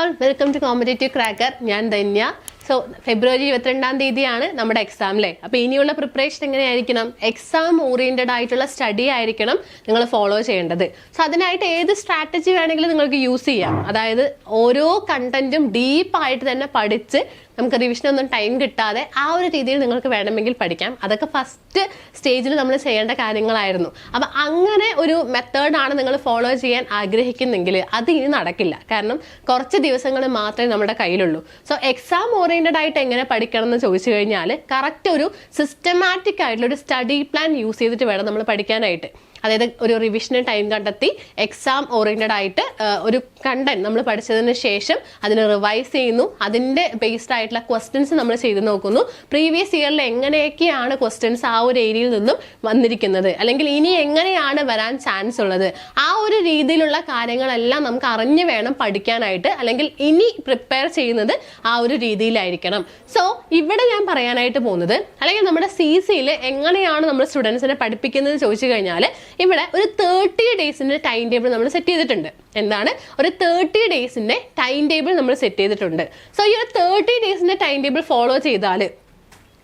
All welcome to competitive cracker ഞാൻ Dhanya. So ഫെബ്രുവരി ഇരുപത്തിരണ്ടാം തീയതിയാണ് നമ്മുടെ എക്സാം അല്ലേ അപ്പോൾ ഇനിയുള്ള പ്രിപ്പറേഷൻ എങ്ങനെയായിരിക്കണം? എക്സാം ഓറിയന്റഡ് ആയിട്ടുള്ള സ്റ്റഡി ആയിരിക്കണം നിങ്ങൾ ഫോളോ ചെയ്യേണ്ടത്. സോ അതിനായിട്ട് ഏത് സ്ട്രാറ്റജി വേണമെങ്കിലും നിങ്ങൾക്ക് യൂസ് ചെയ്യാം. അതായത് ഓരോ കണ്ടന്റും ഡീപ്പ് ആയിട്ട് തന്നെ പഠിച്ച് നമുക്ക് റിവിഷനൊന്നും ടൈം കിട്ടാതെ ആ ഒരു രീതിയിൽ നിങ്ങൾക്ക് വേണമെങ്കിൽ പഠിക്കാം. അതൊക്കെ ഫസ്റ്റ് സ്റ്റേജിൽ നമ്മൾ ചെയ്യേണ്ട കാര്യങ്ങളായിരുന്നു. അപ്പം അങ്ങനെ ഒരു മെത്തേഡാണ് നിങ്ങൾ ഫോളോ ചെയ്യാൻ ആഗ്രഹിക്കുന്നെങ്കിൽ അത് ഇനി നടക്കില്ല. കാരണം കുറച്ച് ദിവസങ്ങൾ മാത്രമേ നമ്മുടെ കയ്യിലുള്ളൂ. സോ എക്സാം ഓറിയന്റഡ് ആയിട്ട് എങ്ങനെ പഠിക്കണം എന്ന് ചോദിച്ചു കഴിഞ്ഞാൽ കറക്റ്റ് ഒരു സിസ്റ്റമാറ്റിക് ആയിട്ടുള്ള ഒരു സ്റ്റഡി പ്ലാൻ യൂസ് ചെയ്തിട്ട് വേണം നമ്മൾ പഠിക്കാനായിട്ട്. അതായത് ഒരു റിവിഷന് ടൈം കണ്ടെത്തി എക്സാം ഓറിയന്റഡ് ആയിട്ട് ഒരു കണ്ടന്റ് നമ്മൾ പഠിച്ചതിന് ശേഷം അതിനെ റിവൈസ് ചെയ്യുന്നു. അതിന്റെ ബേസ്ഡ് ആയിട്ടുള്ള ക്വസ്റ്റ്യൻസ് നമ്മൾ ചെയ്ത് നോക്കുന്നു. പ്രീവിയസ് ഇയറിൽ എങ്ങനെയൊക്കെയാണ് ക്വസ്റ്റ്യൻസ് ആ ഒരു ഏരിയയിൽ നിന്നും വന്നിരിക്കുന്നത്? അല്ലെങ്കിൽ ഇനി എങ്ങനെയാണ് വരാൻ ചാൻസ് ഉള്ളത്? ആ ഒരു രീതിയിലുള്ള കാര്യങ്ങളെല്ലാം നമുക്ക് അറിഞ്ഞു വേണം പഠിക്കാനായിട്ട് അല്ലെങ്കിൽ ഇനി പ്രിപ്പയർ ചെയ്യുന്നത് ആ ഒരു രീതിയിലായിരിക്കണം. സോ ഇവിടെ ഞാൻ പറയാനായിട്ട് പോകുന്നത് അല്ലെങ്കിൽ നമ്മുടെ സി സിയിൽ എങ്ങനെയാണ് നമ്മൾ സ്റ്റുഡൻസിനെ പഠിപ്പിക്കുന്നത് ചോദിച്ചു കഴിഞ്ഞാൽ ഇവിടെ ഒരു തേർട്ടി ഡേയ്സിന്റെ ടൈം ടേബിൾ നമ്മൾ സെറ്റ് ചെയ്തിട്ടുണ്ട്. എന്താണ്? ഒരു തേർട്ടി ഡേയ്സിന്റെ ടൈം ടേബിൾ നമ്മൾ സെറ്റ് ചെയ്തിട്ടുണ്ട്. സോ ഈ ഒരു തേർട്ടി ഡേയ്സിന്റെ ടൈം ടേബിൾ ഫോളോ ചെയ്താൽ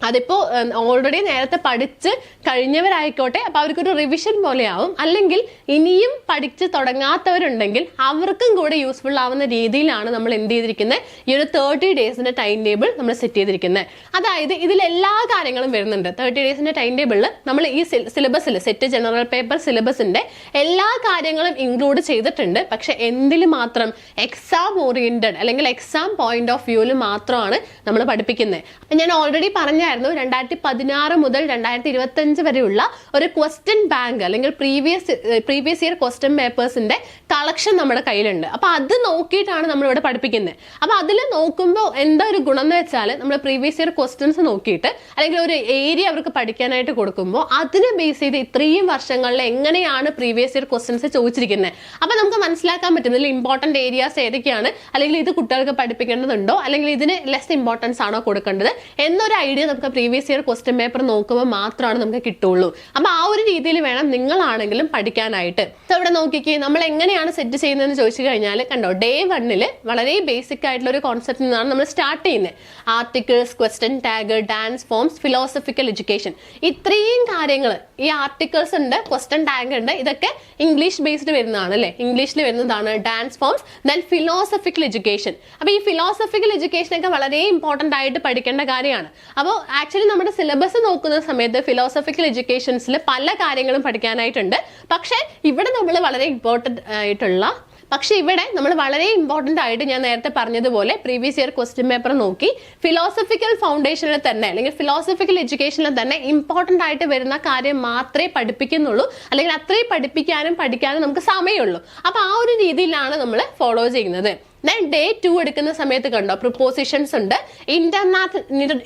അതിപ്പോ ഓൾറെഡി നേരത്തെ പഠിച്ച് കഴിഞ്ഞവരായിക്കോട്ടെ അപ്പൊ അവർക്കൊരു റിവിഷൻ പോലെയാവും. അല്ലെങ്കിൽ ഇനിയും പഠിച്ച് തുടങ്ങാത്തവരുണ്ടെങ്കിൽ അവർക്കും കൂടെ യൂസ്ഫുൾ ആവുന്ന രീതിയിലാണ് നമ്മൾ എന്ത് ചെയ്തിരിക്കുന്നത് ഈ ഒരു തേർട്ടി ഡേയ്സിന്റെ ടൈം ടേബിൾ നമ്മൾ സെറ്റ് ചെയ്തിരിക്കുന്നത് അതായത് ഇതിൽ എല്ലാ കാര്യങ്ങളും വരുന്നുണ്ട്. തേർട്ടി ഡേയ്സിന്റെ ടൈം ടേബിളിൽ നമ്മൾ ഈ സിലബസിൽ സെറ്റ് ജനറൽ പേപ്പർ സിലബസിന്റെ എല്ലാ കാര്യങ്ങളും ഇൻക്ലൂഡ് ചെയ്തിട്ടുണ്ട്. പക്ഷെ എന്തിൽ മാത്രം? എക്സാം ഓറിയന്റഡ് അല്ലെങ്കിൽ എക്സാം പോയിന്റ് ഓഫ് വ്യൂവിൽ മാത്രമാണ് നമ്മൾ പഠിപ്പിക്കുന്നത് അപ്പം ഞാൻ ഓൾറെഡി പറഞ്ഞായിരുന്നു രണ്ടായിരത്തി പതിനാറ് മുതൽ രണ്ടായിരത്തി ഇരുപത്തി അഞ്ച് വരെയുള്ള ഒരു ക്വസ്റ്റ്യൻ ബാങ്ക് അല്ലെങ്കിൽ പ്രീവിയസ് പ്രീവിയസ് ഇയർ ക്വസ്റ്റ്യൻ പേപ്പേഴ്സിന്റെ കളക്ഷൻ നമ്മുടെ കയ്യിലുണ്ട്. അപ്പൊ അത് നോക്കിയിട്ടാണ് നമ്മൾ ഇവിടെ പഠിപ്പിക്കുന്നത് അപ്പൊ അതിൽ നോക്കുമ്പോൾ എന്താ ഒരു ഗുണം എന്ന് വെച്ചാൽ നമ്മൾ പ്രീവിയസ് ഇയർ ക്വസ്റ്റ്യൻസ് നോക്കിയിട്ട് അല്ലെങ്കിൽ ഒരു ഏരിയ അവർക്ക് പഠിക്കാനായിട്ട് കൊടുക്കുമ്പോൾ അതിനെ ബേസ് ചെയ്ത് ഇത്രയും വർഷങ്ങളിൽ എങ്ങനെയാണ് പ്രീവിയസ് ഇയർ ക്വസ്റ്റ്യൻസ് ചോദിച്ചിരിക്കുന്നത് അപ്പൊ നമുക്ക് മനസ്സിലാക്കാൻ പറ്റും ഇതിൽ ഇമ്പോർട്ടന്റ് ഏരിയാസ് ഏതൊക്കെയാണ്? അല്ലെങ്കിൽ ഇത് കുട്ടികൾക്ക് പഠിപ്പിക്കേണ്ടതുണ്ടോ? അല്ലെങ്കിൽ ഇതിന് ലെസ് ഇമ്പോർട്ടൻസ് ആണോ കൊടുക്കേണ്ടത്? എന്നൊരു ഐഡിയ നമുക്ക് പ്രീവിയസ് ഇയർ ക്വസ്റ്റ്യൻ പേപ്പർ നോക്കുമ്പോൾ മാത്രമാണ് നമുക്ക് കിട്ടുള്ളൂ. അപ്പോൾ ആ ഒരു രീതിയിൽ വേണം നിങ്ങളാണെങ്കിലും പഠിക്കാനായിട്ട്. ഇവിടെ നോക്കിക്കേ നമ്മൾ എങ്ങനെയാണ് സെറ്റ് ചെയ്യുന്നതെന്ന് ചോദിച്ചു കഴിഞ്ഞാൽ കണ്ടോ ഡേ വണ്ണിൽ വളരെ ബേസിക് ആയിട്ടുള്ള ഒരു കോൺസെപ്റ്റിൽ നിന്നാണ് നമ്മൾ സ്റ്റാർട്ട് ചെയ്യുന്നത് articles question tag dance forms philosophical education ഇത്രയും കാര്യങ്ങൾ ഈ ആർട്ടിക്കിൾസ് ഉണ്ട് ക്വസ്റ്റ്യൻ ടാഗ് ഉണ്ട് ഇതൊക്കെ ഇംഗ്ലീഷ് ബേസ്ഡ് വരുന്നതാണ് അല്ലേ? ഇംഗ്ലീഷിൽ വരുന്നതാണ് dance forms then philosophical education അപ്പോൾ ഈ ഫിലോസഫിക്കൽ എഡ്യൂക്കേഷൻ ഒക്കെ വളരെ ഇമ്പോർട്ടന്റ് ആയിട്ട് പഠിക്കേണ്ട കാര്യമാണ്. അപ്പോൾ ആക്ച്വലി നമ്മുടെ സിലബസ് നോക്കുന്ന സമയത്ത് ഫിലോസഫിക്കൽ എഡ്യൂക്കേഷൻസിൽ പല കാര്യങ്ങളും പഠിക്കാനായിട്ടുണ്ട്. പക്ഷേ ഇവിടെ നമ്മൾ വളരെ ഇമ്പോർട്ടന്റ് ആയിട്ടുള്ള പക്ഷെ ഇവിടെ നമ്മൾ വളരെ ഇമ്പോർട്ടന്റ് ആയിട്ട് ഞാൻ നേരത്തെ പറഞ്ഞതുപോലെ പ്രീവിയസ് ഇയർ ക്വസ്റ്റ്യൻ പേപ്പർ നോക്കി ഫിലോസഫിക്കൽ ഫൗണ്ടേഷനിൽ തന്നെ അല്ലെങ്കിൽ ഫിലോസഫിക്കൽ എഡ്യൂക്കേഷനിൽ തന്നെ ഇമ്പോർട്ടന്റ് ആയിട്ട് വരുന്ന കാര്യം മാത്രമേ പഠിപ്പിക്കുന്നുള്ളൂ. അല്ലെങ്കിൽ അത്രയും പഠിപ്പിക്കാനും പഠിക്കാനും നമുക്ക് സമയമുള്ളൂ. അപ്പോൾ ആ ഒരു രീതിയിലാണ് നമ്മൾ ഫോളോ ചെയ്യുന്നത്. ഡേ ടു എടുക്കുന്ന സമയത്ത് കണ്ടോ? പ്രിപ്പോസിഷൻസ് ഉണ്ട്.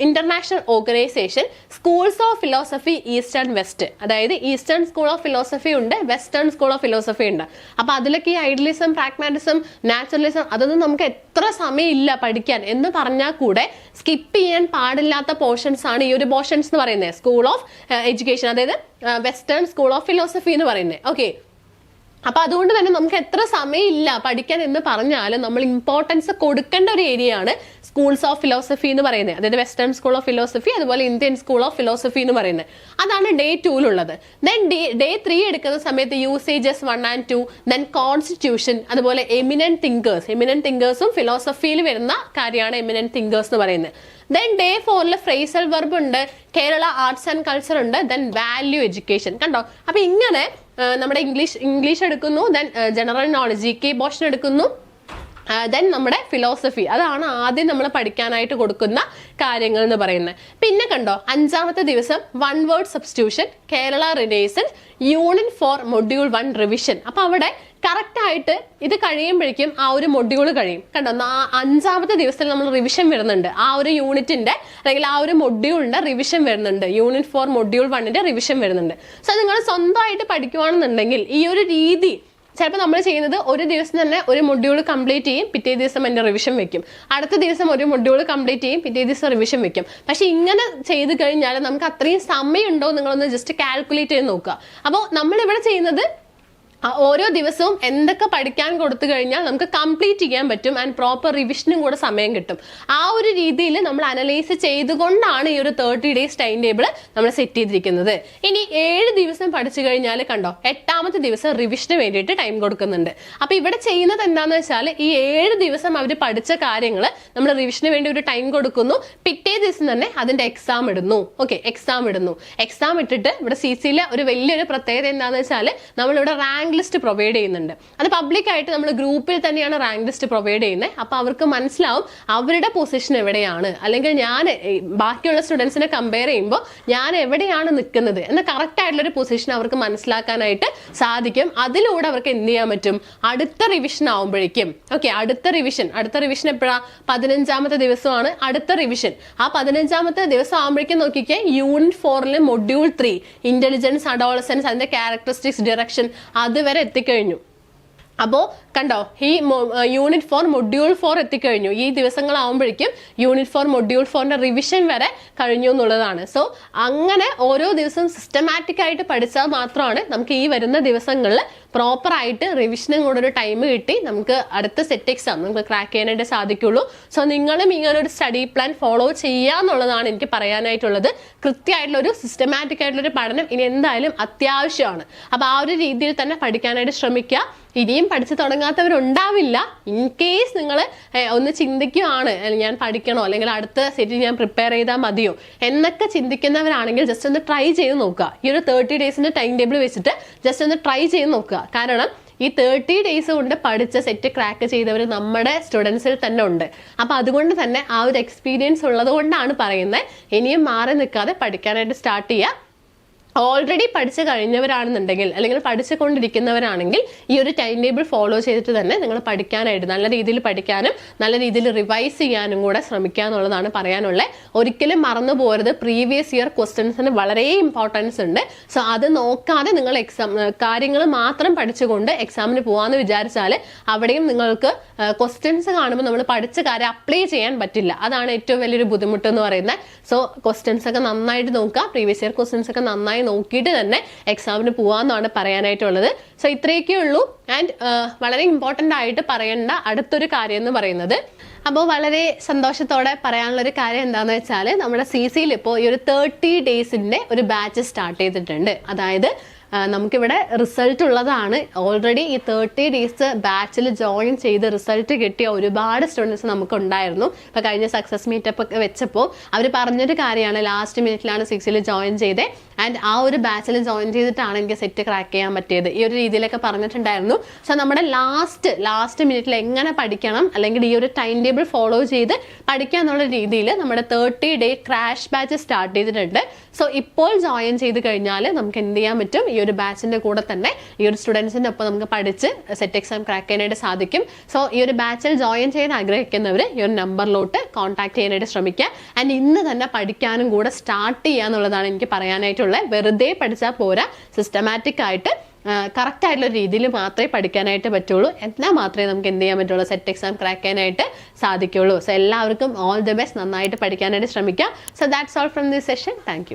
International organisation schools of philosophy eastern west അതായത് ഈസ്റ്റേൺ സ്കൂൾ ഓഫ് ഫിലോസഫി ഉണ്ട് വെസ്റ്റേൺ സ്കൂൾ ഓഫ് ഫിലോസഫി ഉണ്ട്. അപ്പൊ അതിലൊക്കെ ഈ ഐഡലിസം പ്രാഗ്മാറ്റിസം നാച്ചുറലിസം അതൊന്നും നമുക്ക് എത്ര സമയമില്ല പഠിക്കാൻ എന്ന് പറഞ്ഞാൽ കൂടെ സ്കിപ്പ് ചെയ്യാൻ പാടില്ലാത്ത പോർഷൻസ് ആണ് ഈ ഒരു പോർഷൻസ് എന്ന് പറയുന്നത്. സ്കൂൾ ഓഫ് എഡ്യൂക്കേഷൻ അതായത് വെസ്റ്റേൺ സ്കൂൾ ഓഫ് ഫിലോസഫി എന്ന് പറയുന്നത്. ഓക്കെ അപ്പൊ അതുകൊണ്ട് തന്നെ നമുക്ക് എത്ര സമയമില്ല പഠിക്കാൻ എന്ന് പറഞ്ഞാലും നമ്മൾ ഇമ്പോർട്ടൻസ് കൊടുക്കേണ്ട ഒരു ഏരിയയാണ് സ്കൂൾസ് ഓഫ് ഫിലോസഫി എന്ന് പറയുന്നത്. അതായത് വെസ്റ്റേൺ സ്കൂൾ ഓഫ് ഫിലോസഫി അതുപോലെ ഇന്ത്യൻ സ്കൂൾ ഓഫ് ഫിലോസഫി എന്ന് പറയുന്നത്. അതാണ് ഡേ ടൂലുള്ളത് ദെൻ ഡേ ഡേ ത്രീ എടുക്കുന്ന സമയത്ത് usages one and two then constitution അതുപോലെ എമിനന്റ് തിങ്കേഴ്സ് എമിനന്റ് തിങ്കേഴ്സും ഫിലോസഫിയിൽ വരുന്ന കാര്യമാണ് എമിനന്റ് തിങ്കേഴ്സ് എന്ന് പറയുന്നത്. ദെൻ ഡേ ഫോറിൽ ഫ്രേസൽ വെർബ് ഉണ്ട് കേരള ആർട്സ് ആൻഡ് കൾച്ചർ ഉണ്ട് ദെൻ വാല്യൂ എഡ്യൂക്കേഷൻ കണ്ടോ? അപ്പൊ ഇങ്ങനെ നമ്മുടെ ഇംഗ്ലീഷ് ഇംഗ്ലീഷ് എടുക്കുന്നു then general knowledge G K portion എടുക്കുന്നു. ദെൻ നമ്മുടെ ഫിലോസഫി അതാണ് ആദ്യം നമ്മൾ പഠിക്കാനായിട്ട് കൊടുക്കുന്ന കാര്യങ്ങൾ എന്ന് പറയുന്നത്. പിന്നെ കണ്ടോ അഞ്ചാമത്തെ ദിവസം one word substitution Kerala renaissance unit four module one revision അപ്പോൾ അവിടെ കറക്റ്റ് ആയിട്ട് ഇത് കഴിയുമ്പോഴേക്കും ആ ഒരു മൊഡ്യൂൾ കഴിയും. കണ്ടോ? ആ അഞ്ചാമത്തെ ദിവസത്തിൽ നമ്മൾ റിവിഷൻ വരുന്നുണ്ട്. ആ ഒരു യൂണിറ്റിന്റെ അല്ലെങ്കിൽ ആ ഒരു മൊഡ്യൂളിന്റെ റിവിഷൻ വരുന്നുണ്ട്. യൂണിറ്റ് ഫോർ മൊഡ്യൂൾ വണ്ണിന്റെ റിവിഷൻ വരുന്നുണ്ട്. സോ നിങ്ങൾ സ്വന്തമായിട്ട് പഠിക്കുവാണെന്നുണ്ടെങ്കിൽ ഈ ഒരു രീതി ചിലപ്പോൾ നമ്മൾ ചെയ്യുന്നത് ഒരു ദിവസം തന്നെ ഒരു മൊഡ്യൂൾ കംപ്ലീറ്റ് ചെയ്യും പിറ്റേ ദിവസം അതിന്റെ റിവിഷൻ വെക്കും. അടുത്ത ദിവസം ഒരു മൊഡ്യൂൾ കംപ്ലീറ്റ് ചെയ്യും പിറ്റേ ദിവസം റിവിഷൻ വെക്കും. പക്ഷെ ഇങ്ങനെ ചെയ്ത് കഴിഞ്ഞാൽ നമുക്ക് അത്രയും സമയമുണ്ടോ നിങ്ങളൊന്ന് ജസ്റ്റ് കാൽക്കുലേറ്റ് ചെയ്ത് നോക്കുക. അപ്പോൾ നമ്മളിവിടെ ചെയ്യുന്നത് ഓരോ ദിവസവും എന്തൊക്കെ പഠിക്കാൻ കൊടുത്തു കഴിഞ്ഞാൽ നമുക്ക് കംപ്ലീറ്റ് ചെയ്യാൻ പറ്റും ആൻഡ് പ്രോപ്പർ റിവിഷനും കൂടെ സമയം കിട്ടും. ആ ഒരു രീതിയിൽ നമ്മൾ അനലൈസ് ചെയ്തുകൊണ്ടാണ് ഈ ഒരു തേർട്ടി ഡേയ്സ് ടൈം ടേബിൾ നമ്മൾ സെറ്റ് ചെയ്തിരിക്കുന്നത്. ഇനി ഏഴ് ദിവസം പഠിച്ചു കഴിഞ്ഞാൽ കണ്ടോ എട്ടാമത്തെ ദിവസം റിവിഷന് വേണ്ടിയിട്ട് ടൈം കൊടുക്കുന്നുണ്ട്. അപ്പൊ ഇവിടെ ചെയ്യുന്നത് എന്താണെന്ന് വെച്ചാൽ ഈ ഏഴ് ദിവസം അവർ പഠിച്ച കാര്യങ്ങൾ നമ്മൾ റിവിഷന് വേണ്ടി ഒരു ടൈം കൊടുക്കുന്നു. പിറ്റേ ദിവസം തന്നെ അതിന്റെ എക്സാം ഇടുന്നു. ഓക്കെ എക്സാം ഇടുന്നു. എക്സാം ഇട്ടിട്ട് ഇവിടെ സി സിയിലെ ഒരു വലിയൊരു പ്രത്യേകത എന്താണെന്ന് വെച്ചാൽ നമ്മളിവിടെ റാങ്ക് ലിസ്റ്റ് പ്രൊവൈഡ് ചെയ്യുന്നുണ്ട്. അത് പബ്ലിക് ആയിട്ട് നമ്മൾ ഗ്രൂപ്പിൽ തന്നെയാണ് റാങ്ക് ലിസ്റ്റ് പ്രൊവൈഡ് ചെയ്യുന്നത്. അപ്പോൾ അവർക്ക് മനസ്സിലാവും അവരുടെ പൊസിഷൻ എവിടെയാണ്. അല്ലെങ്കിൽ ഞാൻ ബാക്കിയുള്ള സ്റ്റുഡൻസിനെ കമ്പയർ ചെയ്യുമ്പോൾ ഞാൻ എവിടെയാണ് നിൽക്കുന്നത് എന്ന കറക്റ്റ് ആയിട്ടുള്ള ഒരു പൊസിഷൻ അവർക്ക് മനസ്സിലാക്കാനായിട്ട് സാധിക്കും. അതിലൂടെ അവർക്ക് എന്ത് ചെയ്യാൻ പറ്റും? അടുത്ത റിവിഷൻ ആവുമ്പോഴേക്കും. ഓക്കെ അടുത്ത റിവിഷൻ അടുത്ത റിവിഷൻ എപ്പോഴാണ് പതിനഞ്ചാമത്തെ ദിവസമാണ് അടുത്ത റിവിഷൻ ആ പതിനഞ്ചാമത്തെ ദിവസം ആകുമ്പോഴേക്കും നോക്കിക്കേ യൂണിറ്റ് ഫോറിലെ മൊഡ്യൂൾ ത്രീ ഇന്റലിജൻസ് അഡോളസൻസ് അതിന്റെ ക്യാരക്ടറിസ്റ്റിക്സ് ഡിറക്ഷൻ അതുവരെ എത്തിക്കഴിഞ്ഞു. അപ്പോൾ കണ്ടോ? ഈ യൂണിറ്റ് ഫോർ മൊഡ്യൂൾ ഫോർ എത്തിക്കഴിഞ്ഞു. ഈ ദിവസങ്ങളാവുമ്പോഴേക്കും യൂണിറ്റ് ഫോർ മൊഡ്യൂൾ ഫോറിന്റെ റിവിഷൻ വരെ കഴിഞ്ഞു എന്നുള്ളതാണ്. സോ അങ്ങനെ ഓരോ ദിവസവും സിസ്റ്റമാറ്റിക് ആയിട്ട് പഠിച്ചാൽ മാത്രമാണ് നമുക്ക് ഈ വരുന്ന ദിവസങ്ങളിൽ പ്രോപ്പർ ആയിട്ട് റിവിഷനും കൂടെ ഒരു ടൈം കിട്ടി നമുക്ക് അടുത്ത സെറ്റ് എക്സാം നമുക്ക് ക്രാക്ക് ചെയ്യാനായിട്ട് സാധിക്കുള്ളൂ. സോ നിങ്ങളും ഇങ്ങനെ ഒരു സ്റ്റഡി പ്ലാൻ ഫോളോ ചെയ്യുക എന്നുള്ളതാണ് എനിക്ക് പറയാനായിട്ടുള്ളത്. കൃത്യമായിട്ടുള്ള ഒരു സിസ്റ്റമാറ്റിക് ആയിട്ടുള്ള ഒരു പഠനം ഇനി എന്തായാലും അത്യാവശ്യമാണ്. അപ്പോൾ ആ ഒരു രീതിയിൽ തന്നെ പഠിക്കാനായിട്ട് ശ്രമിക്കുക. ഇനിയും പഠിച്ചു തുടങ്ങാത്തവരുണ്ടാവില്ല. ഇൻ കേസ് നിങ്ങൾ ഒന്ന് ചിന്തിക്കുകയാണ് ഞാൻ പഠിക്കണോ അല്ലെങ്കിൽ അടുത്ത സെറ്റിൽ ഞാൻ പ്രിപ്പയർ ചെയ്താൽ മതിയോ എന്നൊക്കെ ചിന്തിക്കുന്നവരാണെങ്കിൽ ജസ്റ്റ് ഒന്ന് ട്രൈ ചെയ്ത് നോക്കുക. ഈ ഒരു തേർട്ടി ഡേയ്സിന്റെ ടൈം ടേബിൾ വെച്ചിട്ട് ജസ്റ്റ് ഒന്ന് ട്രൈ ചെയ്ത് നോക്കുക. കാരണം ഈ തേർട്ടി ഡേയ്സ് കൊണ്ട് പഠിച്ച സെറ്റ് ക്രാക്ക് ചെയ്തവർ നമ്മുടെ സ്റ്റുഡൻസിൽ തന്നെ ഉണ്ട്. അപ്പോൾ അതുകൊണ്ട് തന്നെ ആ ഒരു എക്സ്പീരിയൻസ് ഉള്ളത് കൊണ്ടാണ് പറയുന്നത്. ഇനിയും മാറി നിൽക്കാതെ പഠിക്കാനായിട്ട് സ്റ്റാർട്ട് ചെയ്യുക. ഓൾറെഡി പഠിച്ചു കഴിഞ്ഞവരാണെന്നുണ്ടെങ്കിൽ അല്ലെങ്കിൽ പഠിച്ചുകൊണ്ടിരിക്കുന്നവരാണെങ്കിൽ ഈ ഒരു ടൈം ടേബിൾ ഫോളോ ചെയ്തിട്ട് തന്നെ നിങ്ങൾ പഠിക്കാനായിട്ട് നല്ല രീതിയിൽ പഠിക്കാനും നല്ല രീതിയിൽ റിവൈസ് ചെയ്യാനും കൂടെ ശ്രമിക്കുക എന്നുള്ളതാണ് പറയാനുള്ളത് ഒരിക്കലും മറന്നു പോരുത്. പ്രീവിയസ് ഇയർ ക്വസ്റ്റ്യൻസിന് വളരെ ഇമ്പോർട്ടൻസ് ഉണ്ട്. സോ അത് നോക്കാതെ നിങ്ങൾ എക്സാം കാര്യങ്ങൾ മാത്രം പഠിച്ചുകൊണ്ട് എക്സാമിന് പോകാമെന്ന് വിചാരിച്ചാൽ അവിടെയും നിങ്ങൾക്ക് ക്വസ്റ്റ്യൻസ് കാണുമ്പോൾ നമ്മൾ പഠിച്ച കാര്യം അപ്ലൈ ചെയ്യാൻ പറ്റില്ല. അതാണ് ഏറ്റവും വലിയൊരു ബുദ്ധിമുട്ട് എന്ന് പറയുന്നത്. സോ ക്വസ്റ്റ്യൻസ് ഒക്കെ നന്നായിട്ട് നോക്കുക. പ്രീവിയസ് ഇയർ ക്വസ്റ്റ്യൻസ് ഒക്കെ നന്നായി നോക്കിയിട്ട് തന്നെ എക്സാമിന് പോവാന്നാണ് പറയാനായിട്ടുള്ളത്. സോ ഇത്രയൊക്കെ ഉള്ളൂ. ആൻഡ് വളരെ ഇമ്പോർട്ടന്റ് ആയിട്ട് പറയേണ്ട അടുത്തൊരു കാര്യം എന്ന് പറയുന്നത്. അപ്പോൾ വളരെ സന്തോഷത്തോടെ പറയാനുള്ള ഒരു കാര്യം എന്താണെന്ന് വെച്ചാൽ നമ്മുടെ സി സിയിൽ ഇപ്പോൾ ഈ ഒരു തേർട്ടി ഡേയ്സിന്റെ ഒരു ബാച്ച് സ്റ്റാർട്ട് ചെയ്തിട്ടുണ്ട്. അതായത് നമുക്കിവിടെ റിസൾട്ട് ഉള്ളതാണ്. ഓൾറെഡി ഈ തേർട്ടി ഡേയ്സ് ബാച്ചിൽ ജോയിൻ ചെയ്ത് റിസൾട്ട് കിട്ടിയ ഒരുപാട് സ്റ്റുഡൻസ് നമുക്ക് ഉണ്ടായിരുന്നു ഇപ്പൊ കഴിഞ്ഞ സക്സസ് മീറ്റപ്പ് ഒക്കെ വെച്ചപ്പോൾ അവർ പറഞ്ഞൊരു കാര്യമാണ് ലാസ്റ്റ് മിനിറ്റിലാണ് സിക്സിൽ ജോയിൻ ചെയ്തത് ആൻഡ് ആ ഒരു ബാച്ചിൽ ജോയിൻ ചെയ്തിട്ടാണ് എനിക്ക് സെറ്റ് ക്രാക്ക് ചെയ്യാൻ പറ്റിയത്. ഈ ഒരു രീതിയിലൊക്കെ പറഞ്ഞിട്ടുണ്ടായിരുന്നു. സോ നമ്മുടെ ലാസ്റ്റ് ലാസ്റ്റ് മിനിറ്റിൽ എങ്ങനെ പഠിക്കണം അല്ലെങ്കിൽ ഈ ഒരു ടൈം ടേബിൾ ഫോളോ ചെയ്ത് പഠിക്കുക എന്നുള്ള രീതിയിൽ നമ്മുടെ thirty day crash batch start ചെയ്തിട്ടുണ്ട്. സോ ഇപ്പോൾ ജോയിൻ ചെയ്ത് കഴിഞ്ഞാൽ നമുക്ക് എന്ത് ചെയ്യാൻ പറ്റും? ഈ ഒരു ബാച്ചിന്റെ കൂടെ തന്നെ ഈ ഒരു സ്റ്റുഡൻസിന്റെ ഒപ്പം നമുക്ക് പഠിച്ച് സെറ്റ് എക്സാം ക്രാക്ക് ചെയ്യാനായിട്ട് സാധിക്കും. സോ ഈ ഒരു ബാച്ചിൽ ജോയിൻ ചെയ്യാൻ ആഗ്രഹിക്കുന്നവർ ഈ ഒരു നമ്പറിലോട്ട് കോൺടാക്ട് ചെയ്യാനായിട്ട് ശ്രമിക്കുക. ആൻഡ് ഇന്ന് തന്നെ പഠിക്കാനും കൂടെ സ്റ്റാർട്ട് ചെയ്യുക എന്നുള്ളതാണ് എനിക്ക് പറയാനായിട്ടുള്ളത് വെറുതെ പഠിച്ചാൽ പോരാ. സിസ്റ്റമാറ്റിക് ആയിട്ട് കറക്റ്റ് ആയിട്ടുള്ള രീതിയിൽ മാത്രമേ പഠിക്കാനായിട്ട് പറ്റുള്ളൂ. എന്നാൽ മാത്രമേ നമുക്ക് എന്ത് ചെയ്യാൻ പറ്റുള്ളൂ? സെറ്റ് എക്സാം ക്രാക്ക് ചെയ്യാനായിട്ട് സാധിക്കുള്ളൂ. സോ എല്ലാവർക്കും ഓൾ ദി ബെസ്റ്റ് നന്നായിട്ട് പഠിക്കാനായിട്ട് ശ്രമിക്കാം. So that's all from this session thank